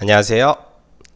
안녕하세요.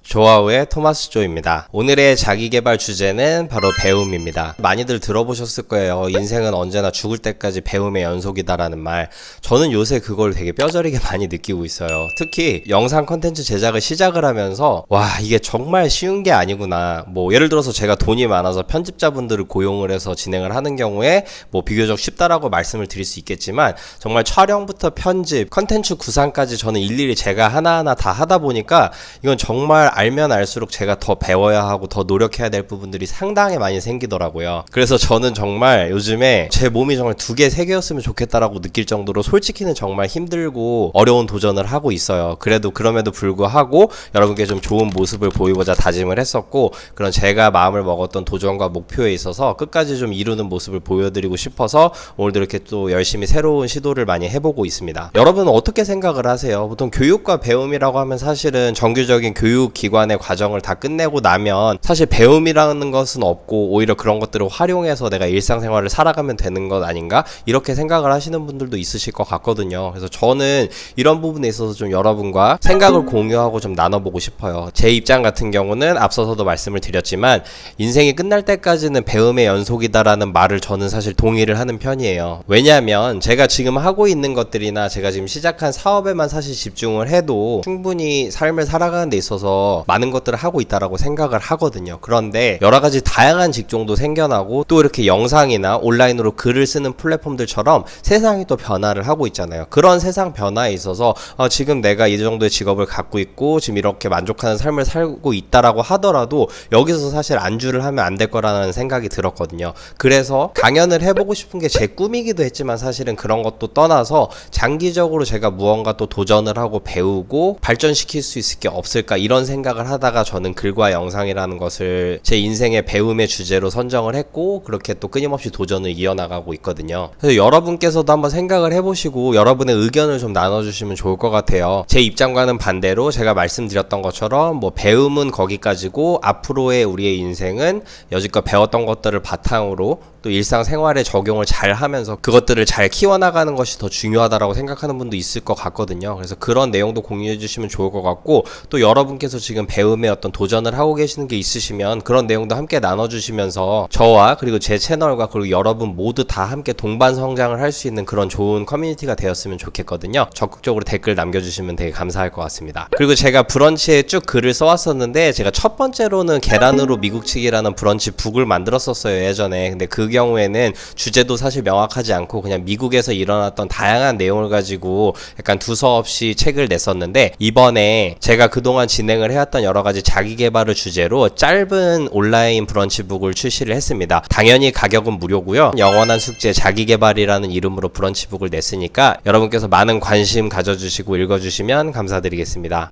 조아우의 토마스 조입니다. 오늘의 자기개발 주제는 바로 배움입니다. 많이들 들어보셨을 거예요. 인생은 언제나 죽을 때까지 배움의 연속이다라는 말. 저는 요새 그걸 되게 뼈저리게 많이 느끼고 있어요. 특히 영상 컨텐츠 제작을 시작을 하면서 와 이게 정말 쉬운 게 아니구나. 뭐 예를 들어서 제가 돈이 많아서 편집자분들을 고용을 해서 진행을 하는 경우에 뭐 비교적 쉽다라고 말씀을 드릴 수 있겠지만 정말 촬영부터 편집, 컨텐츠 구상까지 저는 일일이 제가 하나하나 다 하다 보니까 이건 정말 알면 알수록 제가 더 배워야 하고 더 노력해야 될 부분들이 상당히 많이 생기더라고요. 그래서 저는 정말 요즘에 제 몸이 정말 두 개, 세 개였으면 좋겠다라고 느낄 정도로 솔직히는 정말 힘들고 어려운 도전을 하고 있어요. 그래도 그럼에도 불구하고 여러분께 좀 좋은 모습을 보이고자 다짐을 했었고 그런 제가 마음을 먹었던 도전과 목표에 있어서 끝까지 좀 이루는 모습을 보여드리고 싶어서 오늘도 이렇게 또 열심히 새로운 시도를 많이 해보고 있습니다. 여러분은 어떻게 생각을 하세요? 보통 교육과 배움이라고 하면 사실은 정규적인 교육 기관의 과정을 다 끝내고 나면 사실 배움이라는 것은 없고 오히려 그런 것들을 활용해서 내가 일상생활을 살아가면 되는 것 아닌가 이렇게 생각을 하시는 분들도 있으실 것 같거든요. 그래서 저는 이런 부분에 있어서 좀 여러분과 생각을 공유하고 좀 나눠보고 싶어요. 제 입장 같은 경우는 앞서서도 말씀을 드렸지만 인생이 끝날 때까지는 배움의 연속이다라는 말을 저는 사실 동의를 하는 편이에요. 왜냐하면 제가 지금 하고 있는 것들이나 제가 지금 시작한 사업에만 사실 집중을 해도 충분히 삶을 살아가는 데 있어서 많은 것들을 하고 있다라고 생각을 하거든요. 그런데 여러 가지 다양한 직종도 생겨나고 또 이렇게 영상이나 온라인으로 글을 쓰는 플랫폼들처럼 세상이 또 변화를 하고 있잖아요. 그런 세상 변화에 있어서 어, 지금 내가 이 정도의 직업을 갖고 있고 지금 이렇게 만족하는 삶을 살고 있다라고 하더라도 여기서 사실 안주를 하면 안 될 거라는 생각이 들었거든요. 그래서 강연을 해보고 싶은 게 제 꿈이기도 했지만 사실은 그런 것도 떠나서 장기적으로 제가 무언가 또 도전을 하고 배우고 발전시킬 수 있을 게 없을까 이런 생각을 하다가 저는 글과 영상이라는 것을 제 인생의 배움의 주제로 선정을 했고 그렇게 또 끊임없이 도전을 이어나가고 있거든요. 그래서 여러분께서도 한번 생각을 해보시고 여러분의 의견을 좀 나눠주시면 좋을 것 같아요. 제 입장과는 반대로 제가 말씀드렸던 것처럼 뭐 배움은 거기까지고 앞으로의 우리의 인생은 여지껏 배웠던 것들을 바탕으로 또 일상생활에 적용을 잘 하면서 그것들을 잘 키워나가는 것이 더 중요하다라고 생각하는 분도 있을 것 같거든요. 그래서 그런 내용도 공유해 주시면 좋을 것 같고 또 여러분께서 지금 배움에 어떤 도전을 하고 계시는 게 있으시면 그런 내용도 함께 나눠주시면서 저와 그리고 제 채널과 그리고 여러분 모두 다 함께 동반 성장을 할 수 있는 그런 좋은 커뮤니티가 되었으면 좋겠거든요. 적극적으로 댓글 남겨주시면 되게 감사할 것 같습니다. 그리고 제가 브런치에 쭉 글을 써왔었는데 제가 첫 번째로는 계란으로 미국치기라는 브런치 북을 만들었었어요 예전에. 근데 그 경우에는 주제도 사실 명확하지 않고 그냥 미국에서 일어났던 다양한 내용을 가지고 약간 두서 없이 책을 냈었는데 이번에 제가 그동안 진행을 해왔던 여러 가지 자기 개발을 주제로 짧은 온라인 브런치북을 출시를 했습니다. 당연히 가격은 무료고요. 영원한 숙제 자기 개발이라는 이름으로 브런치북을 냈으니까 여러분께서 많은 관심 가져주시고 읽어주시면 감사드리겠습니다.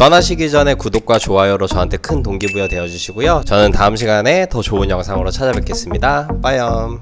떠나시기 전에 구독과 좋아요로 저한테 큰 동기부여 되어주시고요. 저는 다음 시간에 더 좋은 영상으로 찾아뵙겠습니다. 빠염.